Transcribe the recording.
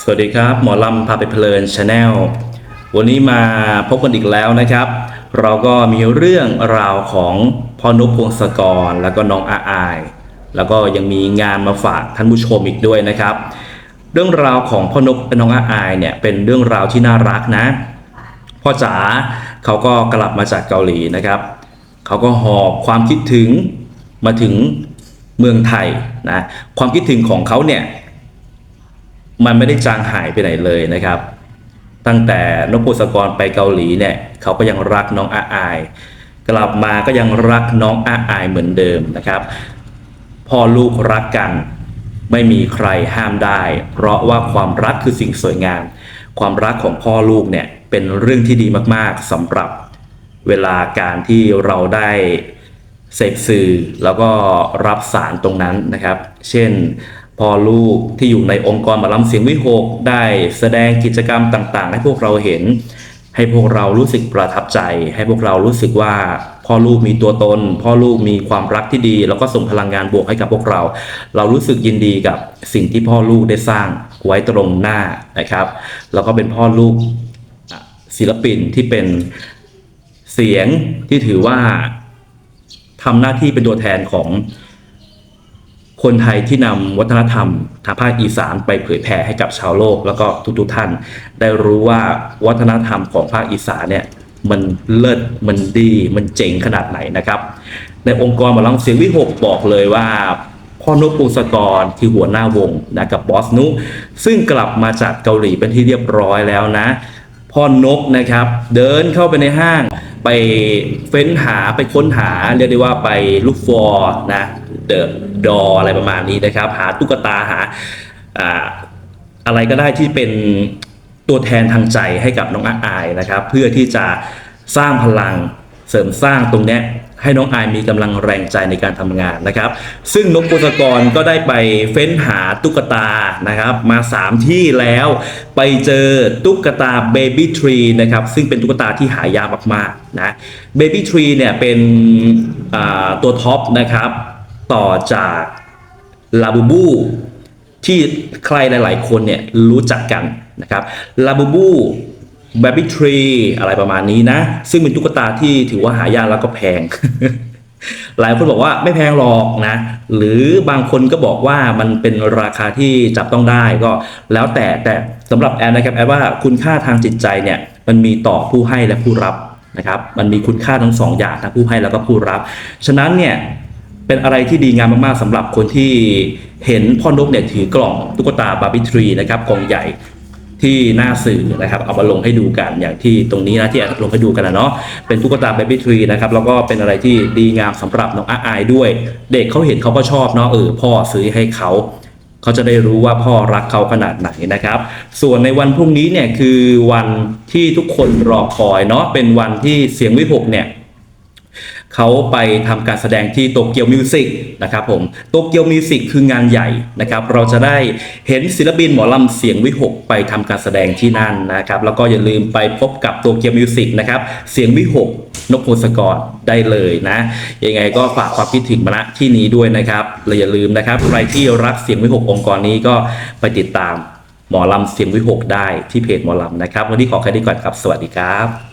สวัสดีครับ หมอลำพาไปเพลินชาแนลวันนี้มาพบกันอีกแล้วนะครับ เราก็มีเรื่องราวของพ่อนุพงศกร แล้วก็น้องอาอาย แล้วก็ยังมีงานมาฝากท่านผู้ชมอีกด้วยนะครับ เรื่องราวของพ่อนุพน้องอาอายเนี่ยเป็นเรื่องราวที่น่ารักนะ พ่อจ๋าเขาก็กลับมาจากเกาหลีนะครับเขาก็หอบความคิดถึงมาถึงเมืองไทยนะความคิดถึงของเขาเนี่ย มันไม่ได้จางหายไปไหนเลยนะครับ ตั้งแต่นพพงศกรไปเกาหลีเนี่ยเขาก็ยังรักน้องอาอาย กลับมาก็ยังรักน้องอาอายเหมือนเดิมนะครับพ่อลูกรักกันไม่มีใครห้ามได้ เพราะว่าความรักคือสิ่งสวยงาม ความรักของพ่อลูกเนี่ยเป็นเรื่องที่ดีมากๆสำหรับเวลาการที่เราได้เสพสื่อแล้วก็รับสารตรงนั้นนะครับ เช่น พ่อลูกที่อยู่ในองค์กรหมาลำเสียงวิหกได้แสดงกิจกรรมต่างๆ ให้พวกเราเห็น ให้พวกเรารู้สึกประทับใจ ให้พวกเรารู้สึกว่าพ่อลูกมีตัวตน พ่อลูกมีความรักที่ดี แล้วก็ส่งพลังงานบวกให้กับพวกเรา เรารู้สึกยินดีกับสิ่งที่พ่อลูกได้สร้างไว้ตรงหน้านะครับ แล้วก็เป็นพ่อลูกศิลปินที่เป็นเสียงที่ถือว่าทำหน้าที่เป็นตัวแทนของ คนไทยที่นำวัฒนธรรมทางภาคอีสานไปเผยแผ่ให้กับชาวโลก แล้วก็ทุกๆท่าน ได้รู้ว่าวัฒนธรรมของภาคอีสานเนี่ยมันเลิศมันดีมันเจ๋งขนาดไหนนะครับ ในองค์กรหมอลำเสียงวิหกบอกเลยว่าพ่อนุปูสกรคือหัวหน้าวงนะกับบอสนุซึ่งกลับมาจากเกาหลีเป็นที่เรียบร้อยแล้วนะพ่อนกนะครับ เดินเข้าไปในห้าง ไปเฟ้นหาไปค้นหาเรียกได้ว่าไปลุกฟอร์นะเดอะดออะไรประมาณนี้นะครับ หาตุ๊กตาหาอะไรก็ได้ที่เป็นตัวแทนทางใจให้กับน้องอาอายนะครับ เพื่อที่จะสร้างพลังเสริมสร้างตรงเนี้ย ให้น้องอายมีกำลังแรงใจในการทำงานนะครับ ซึ่งนกโกศกรก็ได้ไปเฟ้นหาตุ๊กตานะครับ มา 3 ที่แล้วไปเจอตุ๊กตา Baby Tree นะครับ ซึ่งเป็นตุ๊กตาที่หายากมากๆนะ Baby Tree เนี่ยเป็นตัวท็อปนะครับ ต่อจากลาบูบูที่ใครหลาย ๆ คนเนี่ยรู้จักกันนะครับลาบูบู แบบ b ี t ทรีอะไรประมาณนี้นะ ซึ่งเป็นตุ๊กตาที่ถือว่าหายากแล้วก็แพง หลายคนบอกว่าไม่แพงหรอกนะ หรือบางคนก็บอกว่ามันเป็นราคาที่จับต้องได้ก็แล้วแต่แต่สำหรับแอนนะครับแอนว่าคุณค่าทางจิตใจเนี่ยมันมีต่อผู้ให้และผู้รับนะครับมันมีคุณค่าทั้งสองอย่างทั้งผู้ให้แล้วก็ผู้รับ ฉะนั้นเนี่ยเป็นอะไรที่ดีงามมากๆสำหรับคนที่เห็นพ่อนกเนี่ยถือกล่องตุ๊กตาบาร์บี้ทรีนะครับกล่องใหญ่ ที่หน้าสื่อนะครับเอามาลงให้ดูกันอย่างที่ตรงนี้นะที่ลงให้ดูกันนะเนาะเป็นตุ๊กตาเบบี้ทรีนะครับแล้วก็เป็นอะไรที่ดีงามสำหรับน้องอาอายด้วย เด็กเขาเห็นเขาก็ชอบเนาะเออพ่อซื้อให้เขาเขาจะได้รู้ว่าพ่อรักเขาขนาดไหนนะครับ ส่วนในวันพรุ่งนี้เนี่ยคือวันที่ทุกคนรอคอยเนาะเป็นวันที่เสียงวิหกเนี่ย เขาไปทำการแสดงที่โตเกียวมิวสิกนะครับผมโตเกียวมิวสิกคืองานใหญ่นะครับ เราจะได้เห็นศิลปินหมอลำเสียงวิหกไปทำการแสดงที่นั่นนะครับ แล้วก็อย่าลืมไปพบกับโตเกียวมิวสิกนะครับเสียงวิหกนกพงศกรได้เลยนะ ยังไงก็ฝากความคิดถึงมาณที่นี้ด้วยนะครับและอย่าลืมนะครับ ใครที่รักเสียงวิหกองค์กรนี้ก็ไปติดตามหมอลำเสียงวิหกได้ที่เพจหมอลำนะครับ วันนี้ขอแค่นี้ก่อนครับ สวัสดีครับ